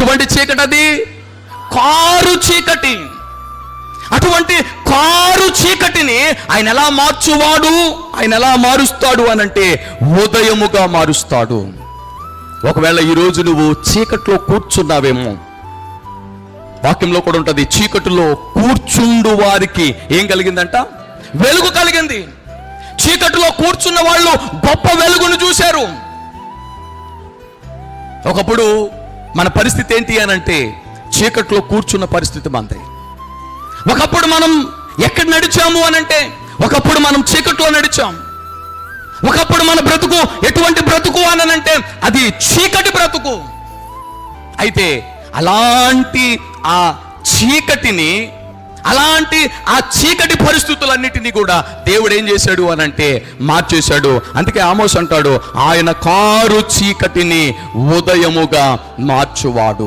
ఎటువంటి చీకటి అది? కారు చీకటి. అటువంటి కారు చీకటిని ఆయన ఎలా మార్చువాడు? ఆయన ఎలా మారుస్తాడు అనంటే ఉదయముగా మారుస్తాడు. ఒకవేళ ఈరోజు నువ్వు చీకట్లో కూర్చున్నావేమో వాక్యంలో కూడా ఉంటుంది చీకటిలో కూర్చుండు వారికి ఏం కలిగిందంట? వెలుగు కలిగింది. చీకటిలో కూర్చున్న వాళ్ళు గొప్ప వెలుగును చూశారు. ఒకప్పుడు మన పరిస్థితి ఏంటి అని అంటే చీకట్లో కూర్చున్న పరిస్థితి మనది ఒకప్పుడు మనం ఎక్కడ నడిచాము అని అంటే ఒకప్పుడు మనం చీకట్లో నడిచాం. ఒకప్పుడు మన బ్రతుకు ఎటువంటి బ్రతుకు అని అంటే అది చీకటి బ్రతుకు. అయితే అలాంటి ఆ చీకటిని అలాంటి ఆ చీకటి పరిస్థితులన్నిటినీ కూడా దేవుడు ఏం చేశాడు అని అంటే మార్చేశాడు. అందుకే ఆమోస్ అంటాడు ఆయన కారు చీకటిని ఉదయముగా మార్చువాడు.